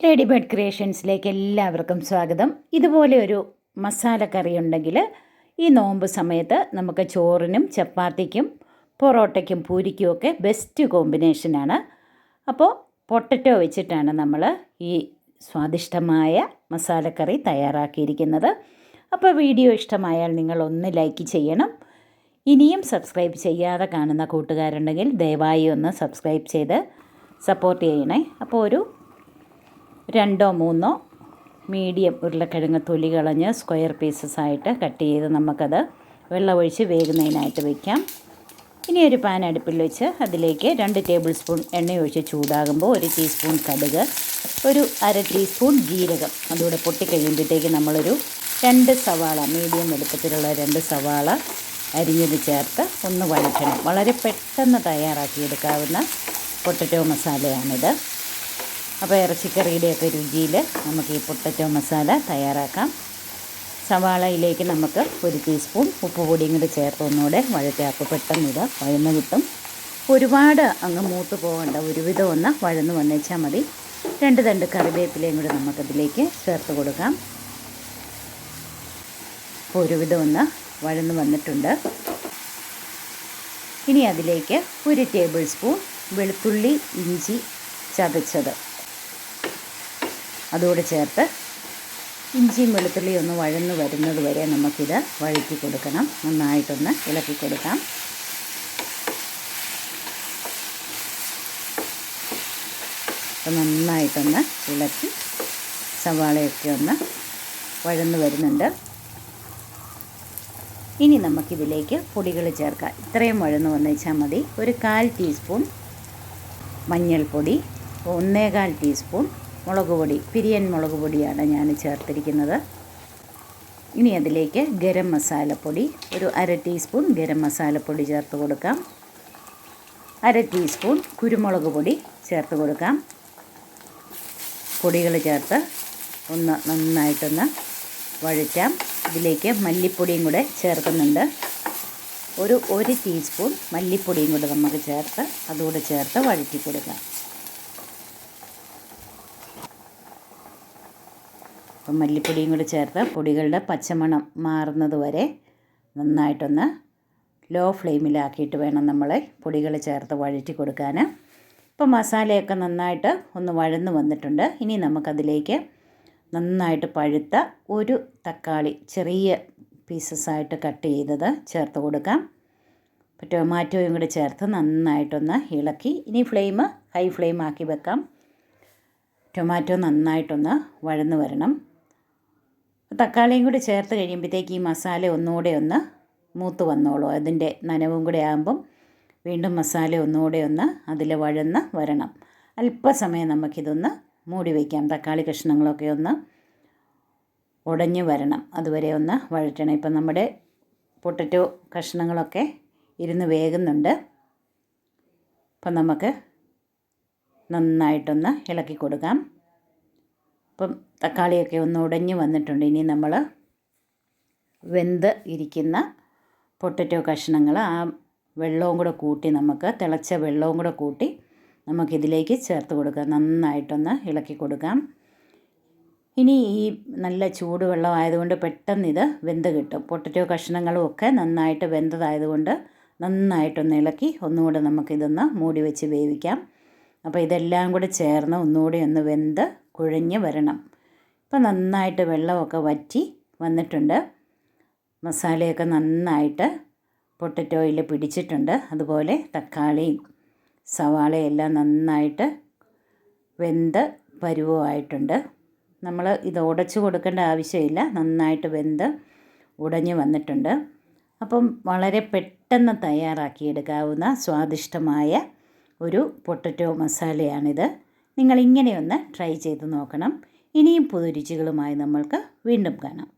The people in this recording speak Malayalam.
ലേഡി ബേഡ് ക്രിയേഷൻസിലേക്ക് എല്ലാവർക്കും സ്വാഗതം. ഇതുപോലെ ഒരു മസാല കറി ഉണ്ടെങ്കിൽ ഈ നോമ്പ് സമയത്ത് നമുക്ക് ചോറിനും ചപ്പാത്തിക്കും പൊറോട്ടയ്ക്കും പൂരിക്കും ഒക്കെ ബെസ്റ്റ് കോമ്പിനേഷനാണ് അപ്പോൾ പൊട്ടറ്റോ വെച്ചിട്ടാണ് നമ്മൾ ഈ സ്വാദിഷ്ടമായ മസാലക്കറി തയ്യാറാക്കിയിരിക്കുന്നത്. അപ്പോൾ വീഡിയോ ഇഷ്ടമായാൽ നിങ്ങൾ ഒന്ന് ലൈക്ക് ചെയ്യണം. ഇനിയും സബ്സ്ക്രൈബ് ചെയ്യാതെ കാണുന്ന കൂട്ടുകാരുണ്ടെങ്കിൽ ദയവായി ഒന്ന് സബ്സ്ക്രൈബ് ചെയ്ത് സപ്പോർട്ട് ചെയ്യണേ. അപ്പോൾ ഒരു രണ്ടോ മൂന്നോ മീഡിയം ഉരുളക്കിഴങ്ങ് തൊലി കളഞ്ഞ് സ്ക്വയർ പീസസ് ആയിട്ട് കട്ട് ചെയ്ത് നമുക്കത് വെള്ളമൊഴിച്ച് വേകുന്നതിനായിട്ട് വയ്ക്കാം ഇനി ഒരു പാൻ അടുപ്പിൽ വെച്ച് അതിലേക്ക് രണ്ട് ടേബിൾ സ്പൂൺ എണ്ണ ഒഴിച്ച് ചൂടാകുമ്പോൾ ഒരു ടീസ്പൂൺ കടുക് ഒരു അര ടീസ്പൂൺ ജീരകം. അതുകൂടെ പൊട്ടിക്കഴിയുമ്പോഴത്തേക്ക് നമ്മളൊരു രണ്ട് സവാള മീഡിയം വലുപ്പത്തിലുള്ള രണ്ട് സവാള അരിഞ്ഞത് ചേർത്ത് ഒന്ന് വഴറ്റണം. വളരെ പെട്ടെന്ന് തയ്യാറാക്കിയെടുക്കാവുന്ന പൊട്ടറ്റോ മസാലയാണിത്. അപ്പോൾ ഇറച്ചിക്കറിയുടെയൊക്കെ രുചിയിൽ നമുക്ക് ഈ പൊട്ടറ്റോ മസാല തയ്യാറാക്കാം. സവാളയിലേക്ക് നമുക്ക് ഒരു ടീസ്പൂൺ ഉപ്പ് പൊടിയും കൂടി ചേർത്ത് ഒന്നുകൂടെ വഴറ്റാക്കും പെട്ടെന്ന് ഇത് വഴന്ന് കിട്ടും. ഒരുപാട് അങ്ങ് മൂത്ത് പോകേണ്ട ഒരുവിധം ഒന്ന് വഴന്ന് വന്നേച്ചാൽ മതി. രണ്ട് തണ്ട് കറിവേപ്പിലയും കൂടി നമുക്കതിലേക്ക് ചേർത്ത് കൊടുക്കാം. അപ്പോൾ ഒരുവിധം ഒന്ന് വഴന്ന് വന്നിട്ടുണ്ട്. ഇനി അതിലേക്ക് ഒരു ടേബിൾ സ്പൂൺ വെളുത്തുള്ളി ഇഞ്ചി ചതച്ചത്. അതുകൂടെ ചേർത്ത് ഇഞ്ചിയും വെളുത്തുള്ളിയും ഒന്ന് വഴന്ന് വരുന്നത് വരെ നമുക്കിത് വഴറ്റി കൊടുക്കണം. നന്നായിട്ടൊന്ന് ഇളക്കി കൊടുക്കാം. അപ്പം നന്നായിട്ടൊന്ന് ഇളക്കി സവാളയൊക്കെ ഒന്ന് വഴന്ന് വരുന്നുണ്ട്. ഇനി നമുക്കിതിലേക്ക് പൊടികൾ ചേർക്കാം. ഇത്രയും വഴന്ന് വന്നേച്ചാൽ മതി. ഒരു കാൽ ടീസ്പൂൺ മഞ്ഞൾപ്പൊടി ഒന്നേകാൽ ടീസ്പൂൺ മുളക് പൊടി പിരിയൻ മുളക് പൊടിയാണ് ഞാൻ ചേർത്തിരിക്കുന്നത്. ഇനി അതിലേക്ക് ഗരം മസാലപ്പൊടി ഒരു അര ടീസ്പൂൺ ഗരം മസാലപ്പൊടി ചേർത്ത് കൊടുക്കാം. അര ടീസ്പൂൺ കുരുമുളക് പൊടി ചേർത്ത് കൊടുക്കാം. പൊടികൾ ചേർത്ത് ഒന്ന് നന്നായിട്ടൊന്ന് വഴറ്റാം. ഇതിലേക്ക് മല്ലിപ്പൊടിയും കൂടെ ചേർക്കുന്നുണ്ട്. ഒരു ഒരു ടീസ്പൂൺ മല്ലിപ്പൊടിയും കൂടെ നമുക്ക് ചേർത്ത് അതുകൂടെ ചേർത്ത് വഴറ്റി കൊടുക്കാം. അപ്പം മല്ലിപ്പൊടിയും കൂടി ചേർത്ത് പൊടികളുടെ പച്ചമണം മാറുന്നത് വരെ നന്നായിട്ടൊന്ന് ലോ ഫ്ലെയിമിലാക്കിയിട്ട് വേണം നമ്മൾ പൊടികൾ ചേർത്ത് വഴറ്റി കൊടുക്കാൻ. ഇപ്പം മസാലയൊക്കെ നന്നായിട്ട് ഒന്ന് വഴന്ന് വന്നിട്ടുണ്ട്. ഇനി നമുക്കതിലേക്ക് നന്നായിട്ട് പഴുത്ത ഒരു തക്കാളി ചെറിയ പീസസായിട്ട് കട്ട് ചെയ്തത് ചേർത്ത് കൊടുക്കാം. ടൊമാറ്റോയും കൂടി ചേർത്ത് നന്നായിട്ടൊന്ന് ഇളക്കി. ഇനി ഫ്ലെയിം ഹൈ ഫ്ലെയിം ആക്കി വെക്കാം. ടൊമാറ്റോ നന്നായിട്ടൊന്ന് വഴന്ന് വരണം. തക്കാളിയും കൂടി ചേർത്ത് കഴിയുമ്പോഴത്തേക്ക് ഈ മസാല ഒന്നുകൂടെ ഒന്ന് മൂത്ത് വന്നോളൂ. അതിന്റെ നനവും കൂടെ ആകുമ്പം വീണ്ടും മസാല ഒന്നുകൂടെ ഒന്ന് അതിൽ വഴന്ന് വരണം. അല്പസമയം നമുക്കിതൊന്ന് മൂടി വയ്ക്കാം. തക്കാളി കഷ്ണങ്ങളൊക്കെ ഒന്ന് ഉടഞ്ഞു വരണം. അതുവരെ ഒന്ന് വഴറ്റണം. ഇപ്പം നമ്മുടെ പൊട്ടറ്റോ കഷ്ണങ്ങളൊക്കെ ഇരുന്ന് വേകുന്നുണ്ട്. അപ്പം നമുക്ക് നന്നായിട്ടൊന്ന് ഇളക്കി കൊടുക്കാം. അപ്പം തക്കാളിയൊക്കെ ഒന്ന് ഉടഞ്ഞു വന്നിട്ടുണ്ട്. ഇനി നമ്മൾ വെന്ത് ഇരിക്കുന്ന പൊട്ടറ്റോ കഷ്ണങ്ങൾ ആ വെള്ളവും കൂടെ കൂട്ടി നമുക്ക് തിളച്ച വെള്ളവും കൂടെ കൂട്ടി നമുക്കിതിലേക്ക് ചേർത്ത് കൊടുക്കാം. നന്നായിട്ടൊന്ന് ഇളക്കി കൊടുക്കാം. ഇനി ഈ നല്ല ചൂടുവെള്ളം ആയതുകൊണ്ട് പെട്ടെന്ന് ഇത് വെന്ത് കിട്ടും. പൊട്ടറ്റോ കഷ്ണങ്ങളും ഒക്കെ നന്നായിട്ട് വെന്തതായതുകൊണ്ട് നന്നായിട്ടൊന്ന് ഇളക്കി ഒന്നുകൂടെ നമുക്കിതൊന്ന് മൂടി വെച്ച് വേവിക്കാം. അപ്പോൾ ഇതെല്ലാം കൂടെ ചേർന്ന് ഒന്നുകൂടി ഒന്ന് വെന്ത് കുഴഞ്ഞ് വരണം. ഇപ്പം നന്നായിട്ട് വെള്ളമൊക്കെ വറ്റി വന്നിട്ടുണ്ട്. മസാലയൊക്കെ നന്നായിട്ട് പൊട്ടറ്റോയിൽ പിടിച്ചിട്ടുണ്ട്. അതുപോലെ തക്കാളിയും സവാളയെല്ലാം നന്നായിട്ട് വെന്ത് പരുവമായിട്ടുണ്ട് നമ്മൾ ഇത് ഉടച്ച് കൊടുക്കേണ്ട ആവശ്യമില്ല. നന്നായിട്ട് വെന്ത് ഉടഞ്ഞു വന്നിട്ടുണ്ട്. അപ്പം വളരെ പെട്ടെന്ന് തയ്യാറാക്കിയെടുക്കാവുന്ന സ്വാദിഷ്ടമായ ഒരു പൊട്ടറ്റോ മസാലയാണിത്. നിങ്ങൾ ഇങ്ങനെയൊന്ന് ട്രൈ ചെയ്ത് നോക്കണം. ഇനിയും പുതുരുചികളുമായി നമ്മൾക്ക് വീണ്ടും കാണാം.